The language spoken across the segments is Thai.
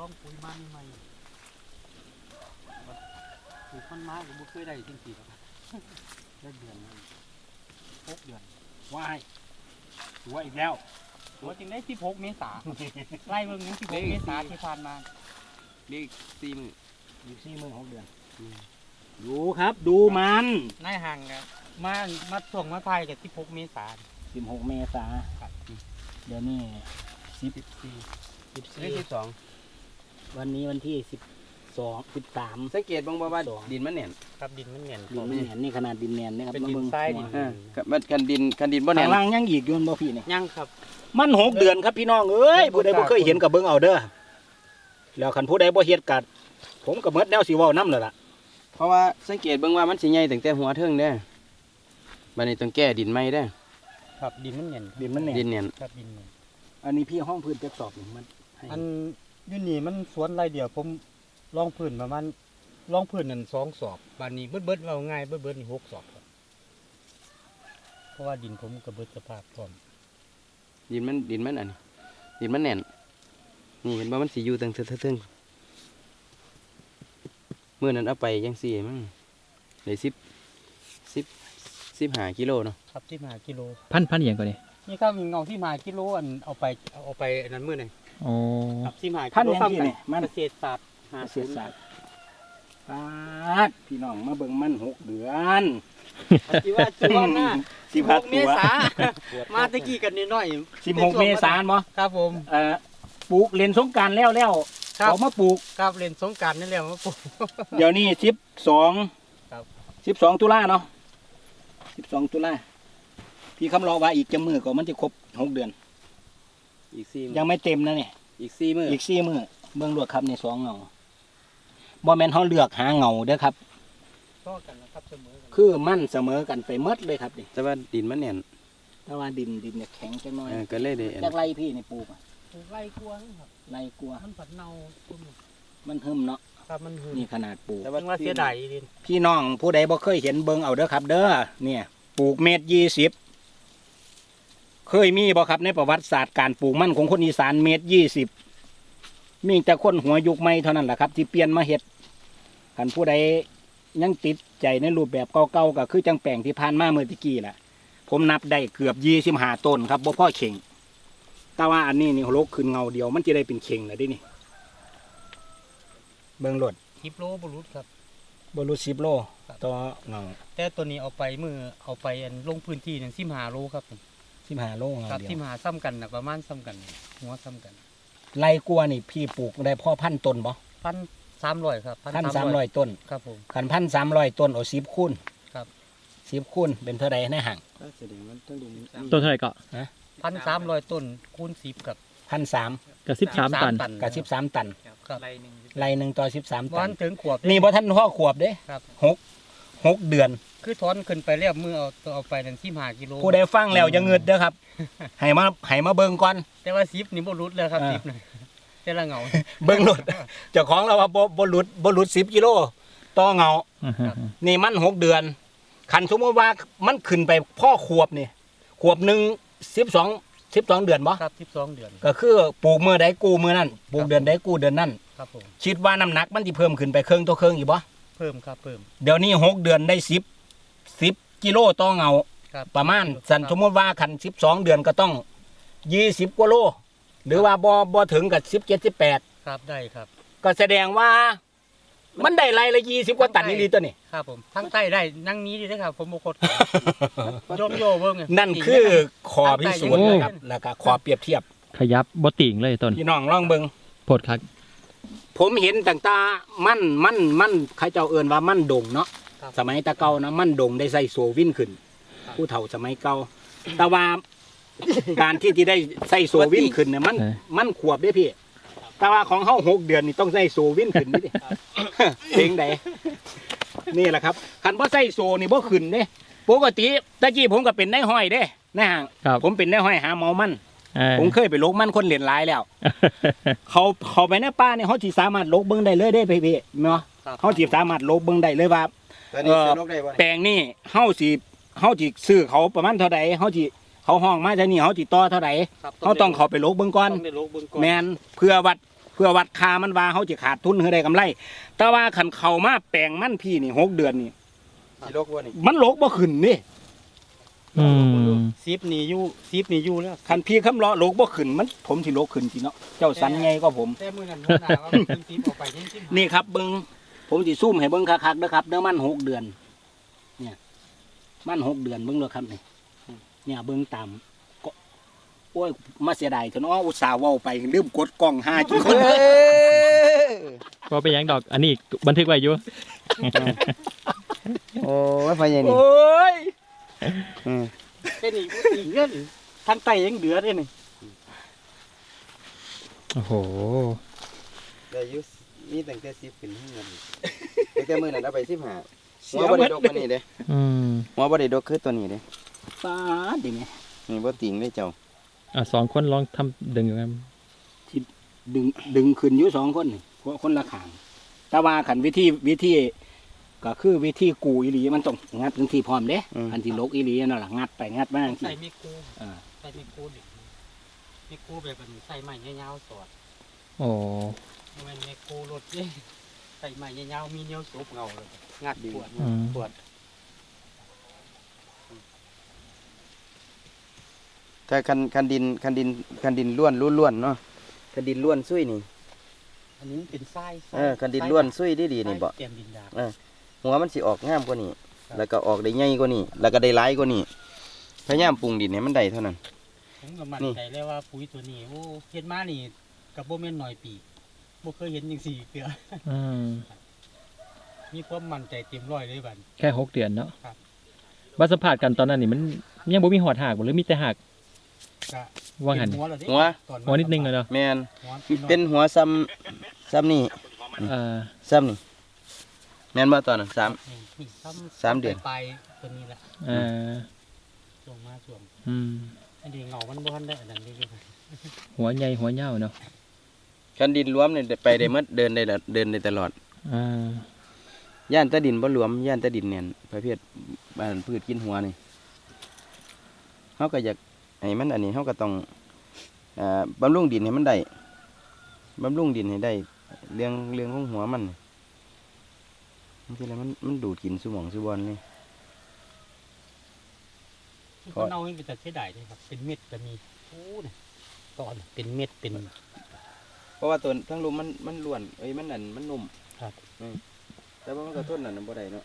ลองปุ๋ยมาใหม่ปลูกมันมาก็บ่เคยได้จริงๆหรอกได้เดือนหนึงหกเดือนว้ายหัวอีกแล้วหัวจึงได้16เมษา ไล่เบิ่งยัง16เมษาที่ผ่านมาเรียกสี่มืออยู่สี่หมื่นหกเดือน ดูครับดูมันนายห่างครับมามาส่งมาไทยกับ16เมษาสิบหกเมษาครับเดี๋ยวนี้สิบ14สิบเรียสี่กสิบสอง วันนี้วันที่สิบสองสิบสามสังเกตบ้างบ่ว่าสองดินมันแน่นครับดินมันเหนียนดินไม่แหนนี่ขนาดดินแนนนะครับเป็นดินบิ่งทรายดินหัวอ่ากับมันกันดินกันดินบ่แน่ข้านงล่างยังอีกอยู่มันบ่พี่นี่ยังครับ มันหกเดือนครับพี่น้องเอ้ยผู้ใดบ่เคยเห็นกับเบิ่งเอาเด้อแล้วคันผู้ใดบ่เฮ็ดกัดผมก็เมิดแนวสิเว้านํแล้วล่ะ เพราะว่าสังเกตเบิ่งว่ามันสิใหญ่ตั้งแต่หัวเทิงเด้อบัดนี้ต้องแก้ดินใหม่เด้อครับดินมันเหนียนดินมันแหนดินแน่นครับดินเหนียนอันนี้พี่ห้องพื้นจักสอบนี่มันให้อัน อยูนี่มันสวนไรเดียวผมลองพื้นประมาณลองพื้นนั่นสองสอบบานนี้เบิดเบิดเอาง่ายเบิดเบิดนี่หกสอบครับเพราะว่าดินผมกับเบิดสภาพพร้อมดินมันดินมันอันนี้ดินมันแน่น นี่เห็นว่ามันสิอยู่ตั้งเทิงๆมื้อนั้นเอาไปจังซี่มั้งได้สิบสิบสิบห้ากิโลเนาะครับที่มากิโลพันพันอหย่างก่อนนี่นี่ครับเงาที่มากิโลอันเอาไปเอาไปอันนั้นมื้อหนึง โอ้ ครับที่มาพันกิโลยังที่นี่มันเกษตรศาสตร์หาเสียศาสตร์ปาดพี่น้องมาเบิ่งมันหกเดือนที่ว่าชื่อว่าหน้าสิพัด16เมตัวษามาตะกี้กันนิดหน่อยสิบหกเมษายนบ่ครับผม เอ่อปลูกเล่นสงกรารแล้วแล้วครับออกมาปลูก ครับเล่นสงกรารนี่แหละมาปลูก เดี๋ยวนี้สิบสองครับ สิบสองตุลาเนาะสิบสองตุลาพี่คำรอว่าอีกจะมือก็มันจะครบหกเดือน อีกสี่ยังไม่เต็มนะเนี่ยอีกสี่มื้ออีกสี่มือเบื้องลวดครับในสองเงาบ่แม่นเขาเลือกหาเงาเด้อครับก็กันนะครับเสมอกันคือมั่นเสมอกันไปหมดเลยครับนี่แต่ว่าดินมันแน่นแต่ว่าดินดินเนี่ยแข็งจังน้อยเออก็เลยได้อันจากไรพี่ในปลูกอะปลูกไร่กวางครับไรกลัวมันผัดเนาคุณมันหึมเนาะครับมันหืนนี่ขนาดปลูกแต่ว่าว่าเสียดายดินพี่น้องผู้ใดบ่เคยเห็นเบิงเอาเด้อครับ เด้อเนี่ย ปลูกเม็ดยี่สิบ เคยมีบ่ครับในประวัติศาสตร์การปลูกมันของคนอีสานเม็ดยี่สิบมีแต่คนหัวยุคใหม่เท่านั้นแหละครับ ที่เปลี่ยนมาเฮ็ดคันผู้ใดยังติดใจในรูปแบบเก่าๆก็คือจังแปลงที่ผ่านมาเมื่อตะกี้แหละผมนับได้เกือบยี่สิบห้าต้นครับบ่พ่อเข่ง แต่ว่าอันนี้นี่โลกขึ้นเงาเดียวมันจะได้เป็นเข่งเลยดินี่ เบิ่งรถคลิปโลบรุษครับบรุสิบโลครับต่อเงาแต่ตัวนี้เอาไปมือเอาไปอันลงพื้นที่หนึ่งสิบหาโลครับ ผมสิบห้าโลเงาครับเดียที่วมหาซ้ำกันนะประมาณซ้ำกัน หัวซ้ำกัน ไรกลัวนี่พี่ปลูกได้พ่อพันต้นบ่พันสามร้อยครับพันสามร้อยต้นครับผมขันพันสามร้อยต้นเอาสิบคูณครับ สิบคูณเป็นเท่าใดในห่าง แสดงว่าต้องดินต้นเท่าไหร่ก็พันสามร้อยต้นคูณสิบกับพันสามกับสิบสามตัน กับสิบสามตันครับไรหนึ่งต่อสิบสามตัวันนถึงขวบนี่บ่ท่านพ่อขวบเด้ครับหกหกเดือน คือถอนขึ้นไปแล้วมือเอาตัวเอาไปนั่นสิบหากิโล ผู้ใดฟังแล้วอย่าเงิดเด้อครับให้มาให้มาเบิ่งก่อน แต่ว่าสิบนี่บรุษเลยครับอ่าสิบนี่แต่ละเงา เบิ่งรถเจ้าของเราว่าบ่บ่หลุดบ่หลุดสิบกิโลต่อเงานี่มันหกเดือน คันสมมติว่ามันขึ้นไปพ่อขวบนี่ขวบหนึ่งสิบสองสิบสองเดือนบ่ครับสิบสองเดือน ก็คือปลูกเมื่อใดกู้เมื่อนั้นปลูกเดือนใดกู้เดือนนั้นครับผม คิดว่าน้ำหนักมันที่เพิ่มขึ้นไปเครื่องตัวเครื่องอีกบ่เพิ่มครับเพิ่ม เดี๋ยวนี้หกเดือนได้สิบสิบ กิโลต่อเงาครับประมาณสันสมมติว่าคันสิบสองเดือนก็ต้องยี่สิบกว่าโล หรือว่าบ่บ่ถึงกับสิบเจ็ดสิบแปดครับได้ครับ ก็แสดงว่า มันได้ไรละยี่สิบกว่าตันนี่ดีตัวนี่ครับผมทั้งใต้ได้นั่งนี้ดีนะครับ ผมโมกดโยมโยเบิ้งไงนั่นคือขอพิสูจน์นะครับแล้วก็ขอเปรียบเทียบ ขยับบติ่งเลยต้นพี่น้องลองเบิงโพดคักผมเห็นต่างตา มัน มัน มันใครเจ้าเอินว่ามันดงเนาะครับ สมัยตะเก่านะมันดงได้ใส่โซวินขึ้น ผู้เฒ่าสมัยเก่าแต่ว่าการที่ที่ได้ใส่โซวินขึ้นเนี่ยมันเออ มันขวบได้พี่ แต่ว่าของเฮาหกเดือนนี่ต้องใส่โซวินขึ้นนี่ดิเพลงใดนี่แหละครับคันบ่ใส่โซนี่บ่ขึ้นเด้ปกติตะกี้ผมก็เป็นนายห้อยเด้นะฮะครับ ผมเป็นนายห้อยหาเมามัน เออ ผมเคยไปลกมันคนเหรียญหลายแล้ว เขาเขาไปในป่าเนี่ยเขาจีสามารถลกเบิ้งได้เลยได้พี่พี่เนาะครับ เขาจีสามารถลกเบิ้งได้เลยว่า ตอนนี้เอ่อจะลกได้บ่แปลงนี่เฮาสิเฮาสิซื้อเขาประมาณเท่าใดเฮาสิเขาห้องมาเท่านี้เฮาสิต่อเท่าใดครับเขาต้องเขาไปลกเบิ้งก่อน ต้องได้ลกเบิ้งก่อนแมนเพื่อวัดพื่อวัดค่ามันว่าเขาจะขาดทุนหรือได้กำไร แต่ว่าขันเข้ามาแปลงมันพี่นี่หกเดือนนี่ สิโลกว่านี่มันโลกบ่ขึ้นนี่อืมซิปนี่อยู่ซิปนี่อยู่แล้วขันพี่คำเลาะโลกบ่ขึ้นมันผมสิโลกขึ้นสิเนาะเจ้าสันไงก็ผม แต่มื้อนั้นหัวหน้าว่ามันซิปออกไปยังซิปนี่ครับเบิง ผมสิซุ่มให้เบิ้งคักๆเด้อครับเด้อมันหกเดือน เนี่ย มันหกเดือนเบิ้งเลยครับนี่เนี่ยเบิ้งตามก็โอ้ยมาเสียดายเถอะเนาะอุตส่าห์ว้าไปลืมกดกล้องห้าจุดว่าไปยังดอกอันนี้บันทึกไว้อยู่โอ้ยพะยังนี่โอ้ยอืมแค่นี้บ่ตีเงินทางใต้ยังเดือดเลยนี่โอ้โหได้ยุ มีตั้งแต่สิบขึ้นเงินตั้งแต่มื้อนั้นเอาไปสิบห้าเสีหัวยบ่หมได้ดดกปานนี้เด้อืมหัวบ่ได้ดกคือตัวนี้เด้ตาดิแม่นี่บ่ติงเลยเจ้าอะสองคนลองทำดึงกัน ดึงดึงขึ้นอยู่สองคนนี่คนคนละขางแต่ว่าขันวิธีวิธีก็คือวิธีกูอีหลีมันต้องงัดพื้นที่พร้อมเด้อันที่ลกอีหลีนั่นแหละงัดไปงัดมาจังใส่ซี่มีคูอ่าใส่มีคูดิมีคูแบบอันใส่ไม้ยาวๆสอด โอ้ บ่แม่นมีคูรถเด้ใส่ไม้ยาวๆมีเนียวสูบเงาเลยงัดปวดอืม ปวดถ้าคันคันดินคันดินคันดินล้วนล้วนๆเนาะคันดินล้วนซุยนี่อันนี้เป็นทรายเออคันดินล้วนซุยดีๆนี่บ่ทรายเตรียมดินดา หัวมันสิออกงามกว่านี้ครับ แล้วก็ออกได้ใหญ่กว่านี้แล้วก็ได้หลายกว่านี้พยายามปรุงดินให้มันได้เท่านั้น ผมก็มั่นนี่ ใจเลยว่าปุ๋ยตัวนี้โอ้เฮ็ดมานี่กับบ่แม่นหน้อยปี บ่เคยเห็นจังซี่เทื่ออืมมีความมั่นใจเต็มร้อยเลยบัด แค่หกเดือนเนาะครับบัดสัมผัสกันตอนนั้นนี่มันยังบ่มีหอดหักบ่หรือมีแต่หักก็ว่างันเป็นหัวแล้วเด้หัว ตอหัวนิดนึงเลยเนาะแม่นหัวเป็นหัวซ้ำซ้ำนี่อ่าซ้ำนี่แม่นบ่ตอนนั้นสามนี่นี่ซ้ำสามเดือนปลายๆตัวนี้แหละอ่าช่วงมาช่วงอืมอันนี้เงามันบ่ทันได้อันนั้นเลยหัวใหญ่หัวเหี่ยวเนาะ คันดินรวมนี่ไปได้หมดเดินได้ละเดินได้ตลอดอ่าย่านใต้ดินบ่รวมย่านใต้ดินแน่นประเภทบ้านพืชกินหัวนี่เฮาก็อยากให้มันอันนี้เฮาก็ต้องอ่าบำรุงดินให้มันได้บำรุงดินให้ได้เรื่องเรื่องของหัวมันบางทีแล้วมันมันดูดกินสุหมองสุบอลนี่คนเอาให้เป็นแต่เสียดายเลยครับเป็นเม็ดก็มีโอ้เนี่ยตอนเป็นเม็ดเป็น เพราะว่าตัวทั้งลมมันมันล้วนเอ้ยมันอันมันนุ่มครับอืมแต่ว่ามันก็ทนอันนั้นบ่ได้เนาะ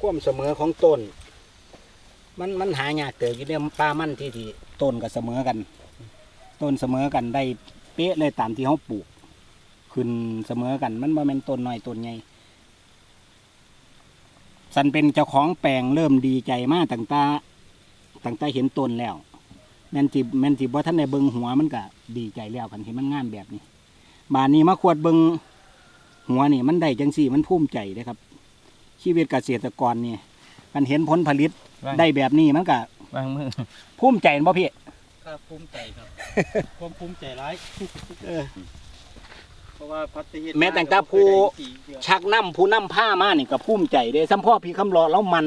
ความเสมอของต้น มันมันหายากเกิดอยู่เรื่องปลามันที่ที่ต้นก็เสมอกัน ต้นเสมอกันได้เป๊ะเลยตามที่เขาปลูก ขึ้นเสมอกัน มันบ่แม่นต้นน้อยต้นใหญ่ สันเป็นเจ้าของแปลงเริ่มดีใจมากตั้งแตาตั้งแต่เห็นต้นแล้ว แม่นจิแม่นจิบ่ท่านในเบิงหัวมันก็ดีใจแล้วกันเห็นมันงามแบบนี้บานนี้มาขวดเบิงหัวนี่มันได้จังสี่มันภูมิใจเด้ครับ ชีวิตเกษตรกรนี่มันเห็นผลผลิตได้แบบนี้มันก็วางมือภูมิใจบ่พี่ครับภูมิใจครับความภูมิใจร้ายเพราะว่าพัฒนาแม้แต่ตาผู้ ชักน้ำผู้น้ำผ้ามานี่ก็ภูมิใจเด้สัมพ่อพี่คำรอแล้วมัน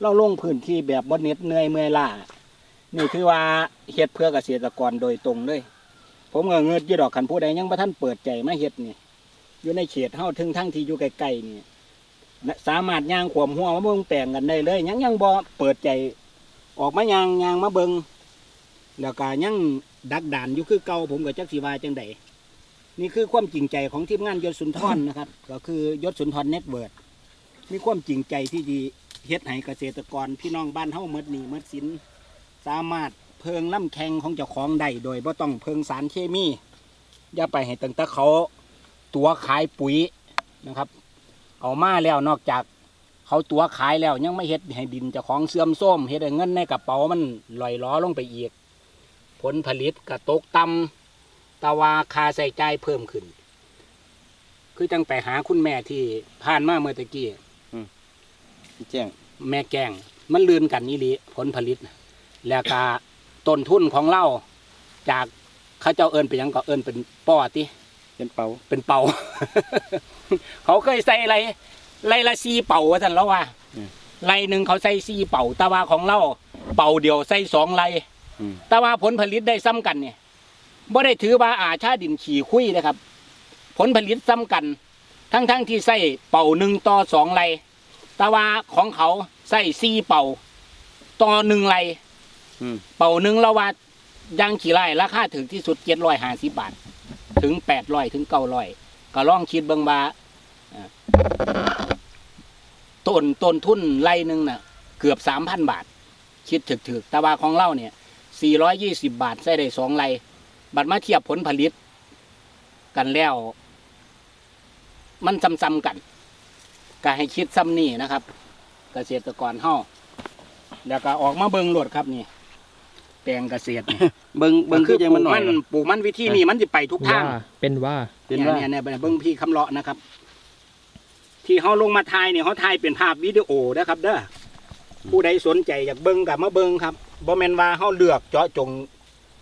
เราลงพื้นที่แบบบ่เหน็ดเหนื่อยเมื่อยล้านี่คือว่าเฮ็ดเพื่อเกษตรกรโดยตรงเลย ผมก็เงินยี่ดอกขันผู้ใดยังบ่ท่านเปิดใจมาเฮ็ดนี่อยู่ในเขตเฮาถึงทั้งที่อยู่ไกลๆนี่นะสามารถย่างขวมหัวมาเบิ่งแปลงกันได้เลย ยังยังบ่เปิดใจ ออกมาย่างย่างมาเบิงแล้วก็ยังดักดานอยู่คือเก่าผมก็จักสิว่าจังได นี่คือความจริงใจของทีมงานยศสุนทรนะครับ ก็คือยศสุนทรเน็ตเวิร์ดมีความจริงใจที่ดีเฮ็ดให้เกษตรกรพี่น้องบ้านเฮาเมดหนีเมดสินสามารถเพิงล่ำแข่งของเจ้าของได้โดยบ่ต้องเพิงสารเคมีอย่าไปให้ตั้งแต่เขาตัวขายปุ๋ยนะครับเอามาแล้วนอกจากเขาตัวขายแล้วยังไม่เฮ็ดให้ดินเจ้าของเสื่อมโทรมเฮ็ดให้เงินในกระเป๋ามันลอยล้อลงไปอีก ผลผลิตกระตกต่ำ แตาวาค่าใส่ใจายเพิ่มขึ้น คือจังไปหาคุณแม่ที่ผ่านมาเมื่อตะกี้แจ้งแม่แกงมันลืนกันนี่ลีผลผลิตน่ะแล้วก็ต้นทุนของเราจากเขาเจ้าเอิญไปนหยังก็เอิญเป็นป้อติเป็นเป่าเป็นเป่า เขาเคยใส่อะไรไรละซีเป่าว่าท่านแล้วว่าไรหนึ่งเขาใส่สี่เป่าแต่ว่าของเราเป่าเดียวใส่สองไรอืมแต่ว่าผลผลิตได้ซ้ำกันเนี่ย บ่ได้ถือว่าอาชาดินขี่คุยนะครับ ผลผลิตซ้ำกัน ทั้งๆทที่ใส่เป่าหนึ่งต่อสองไรแต่ว่าของเขาใส่สี่เป่าต่อหนึ่งไรอืมเป่าหนึ่งเราว่าอยางขี่ไร่ราคาถึงที่สุดเจ็ดร้อยห้าสิบบาท ถึงแปดร้อยถึงเก้าร้อยก็ลองคิดเบิ่งว่าเอ่อต้นต้นทุนไร่หนึ่งน่ะ เกือบสามพันบาท คิดถึกๆแต่ว่าของเราเนี่ยสี่ร้อยยี่สิบาทใส่ได้สองไร่ บัตรมาเทียบผลผลิต กันแล้ว มันซ้ำๆกันก็ให้คิดซ้ำนี่นะครับ เกษตรกรเฮาแล้วก็ออกมาเบิ่งโลดครับนี่แปลงเกษตรนี่เบิ่งเบิ่งคือจังมันหน่อยปลูกปลูกมันวิธีนี้มันจะไปทุกทาว่างเป็นว่าเป็นเนี่ยว่าเนี่ยเนี่ยเบิ่งพี่คำเลาะนะครับ ที่เขาลงมาถ่ายเนี่ยเขาถ่ายเป็นภาพวิดีโอนะครับ เด้อผู้ใดสนใจอยากเบิ่งกับมาเบิ่งครับบ่แม่นว่าเขาเลือกเจาะจง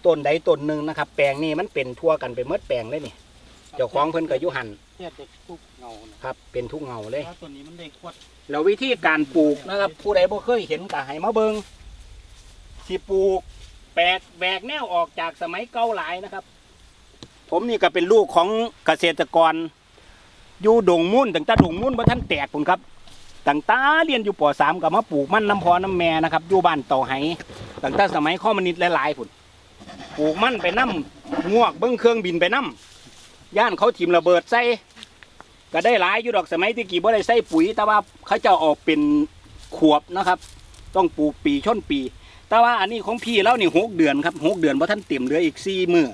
ต้นใดต้นหนึ่งนะครับ แปลงนี้มันเป็นทั่วกันไปเมดแปลงเลยนี่เจ้าของเพิ่นก็อยู่หันเทียบเด็กทุกเงานะครับ เป็นทุกเงาเลยถ้าตัวนี้มันได้ขวดแล้ววิธีการปลูกนะครับ ผู้ใดบ่เคยเห็นก็ให้มาเบิงสิปลูกแปลกแบกแนวออกจากสมัยเก่าหลายนะครับ ผมนี่ก็เป็นลูกของเกษตรกร อยู่ดงมุ่นตั้งแต่ดงมุ่นบ่ท่านแตกผมครับตั้งแตาเรียนอยู่ป .3 ก็มาปลูกมันน้ำพอน้ำแม่นะครับอยู่บ้านเต่าไหตั้งแต่สมัยข้อมนิดหลายๆพุ่น ปลูกมันไปน้ำงวกเบิ้งเครื่องบินไปน้ำย่านเขาถิ่มระเบิดใส่ก็ได้หลายอยู่ดอกสมัยที่กี่บ่ได้ใส่ปุ๋ย แต่ว่าเขาจะออกเป็นขวบนะครับ ต้องปลูกปีชนปี แต่ว่าอันนี้ของพี่แล้วนี่หกเดือนครับหกเดือนเพราะท่านเต็มเหลืออีกสี่มือ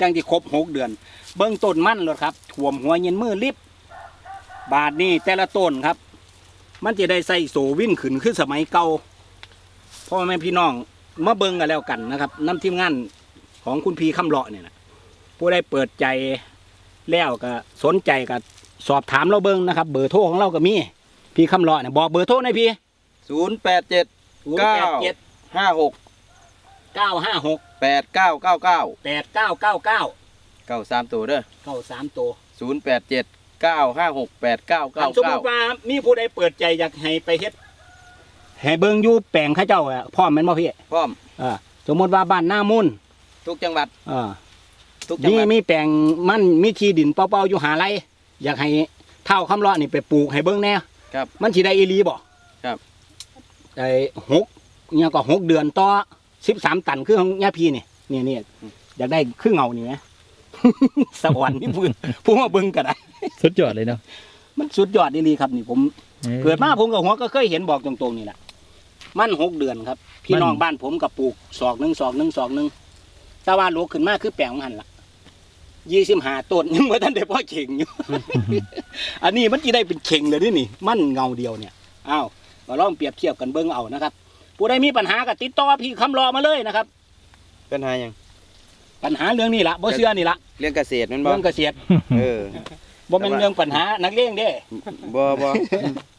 จังที่ครบหกเดือน เบิ้งต้นมันเลยครับถ่วมหัวเย็นมือลิบบาทนี่แต่ละต้นครับ มันจะได้ใส่โสวิ่นขึ้นขึ้นสมัยเก่าพ่อแม่พี่น้องมาเบิ้งกันแล้วกันนะครับน้ำทีมงาน ของคุณพีคำเลาะเนี่ยนะผู้ได้เปิดใจแล้วก็สนใจก็สอบถามเราเบิ้งนะครับ เบอร์โทรของเราก็มีพี่คำเลาะเนี่ยบอกเบอร์โทรหน่อยพี่ศูนย์แปดเจ็ดเก้าเจ็ดห้าหกเก้าห้าหกแปดเก้าเก้าเก้าแปดเก้าเก้าเก้าเก้าสามตัวเด้อเก้าสามตัวศูนย์แปดเจ็ดเก้าห้าหกแปดเก้าเก้าสมมเก้าติว่ามีผู้ใดเปิดใจอยากให้ไปเฮ็ดให้เบิ้งอยู่แปลงเข้าเจ้าอะพ่อมแม่นบ่พี่พร้อมเออสมมติว่าบ้านหน้ามุ่น ทุกจังหวัดเออทุกจังมีหวัดมีแปลงมันมีที่ดินเปล่าๆอยู่หาไรอยากให้เท่าคำเลาะนี่ไปปลูกให้เบิ้งแน่ครับ มันสิได้อีหลีบ่ครับ ไอ้หกเนี่ยก็หกเดือนต่อสิบสามตันคือของยาพีนี่นี่นี่อยากได้ครึ่งเงานี่ไหม สวรรค์นี่พูดพูดมาเบิ่งก็ได้ สุดยอดเลยเนาะมันสุดยอดดีๆครับนี่ผมออเกิดมาผมกับหัวก็เคยเห็นบอกตรงๆนี่แหละมันหกเดือนครับ พี่น้องมันบ้านผมกับปลูกศอกหนึ่งศอกหนึ่งศอกหนึ่ง แต่ว่าโลขึ้นมาคือแปลงของหันละยี่สิบห้าต้นยังไม่ทันได้พ่อเข่งอยู่ อันนี้มันจะได้เป็นเข่งเลยนี่นี่ มันเงาเดียวเนี่ยอ้าวมาลองเปรียบเทียบกันเบิ้งเอานะครับ ผู้ใดมีปัญหาก็ติดต่อพี่คำรอมาเลยนะครับเป็นหายังปัญหาเรื่องนี้ละบ่เชื่อนี่ละเรื่องเกษตรแมันบ่เรื่องเกษตรเออบ่เป็นเรื่องปัญหานักเลงเด้บ่บ่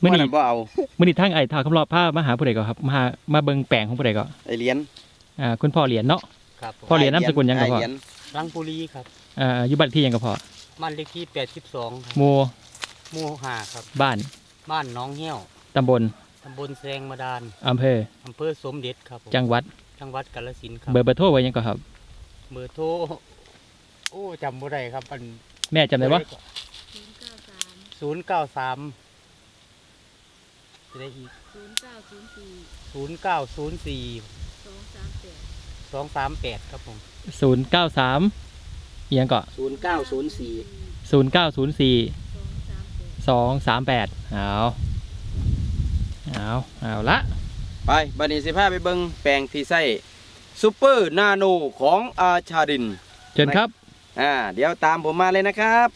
มื้อนี้บ่บ่เอามื้อนี้ทางไอ้ทางคำรอบผ้ามาหาผู้ใดก็ครับมาหามาเบิ่งแปลงของผู้ใดก็ไอเหรียญอ่าคุณพ่อเหรียญเนาะ ครับพ่อเหรียญนามสกุลยังก็พอไเหรีญรังปุรีครับอ่าอยู่บ้านที่ยังก็พอบ้านเลขที่แปดสิบสองครับหมู่หมู่ห้าครับ บ้านบ้านหน้องเหี้ยวตำบลตำบลแซงมาดานอำเภอ อำเภอสมเด็จครับผมจังหวัดจังหวัดกาฬสินธุ์ครับเบอร์เบอร์โทรไว้ยังก็ครับ เบอร์โทรโอ้จำบ่ได้ครับอันแม่จำได้บ่ศูนย์เก้าสามจะได้อีกศูนย์เก้าศูนย์สี่ศูนย์เก้าศูนย์สี่สองสามแปด สองสามแปดครับผม093อีหยังก็ศูนย์เก้าศูนย์สี่0904สองสามแปด238เอาเอาเอาละไปบัดนี้สิพาไปเบิ่งแปลงที่ใส่ซูเปอร์นาโนของอาชาดิน เชิญครับ อ่า เดี๋ยวตามผมมาเลยนะครับ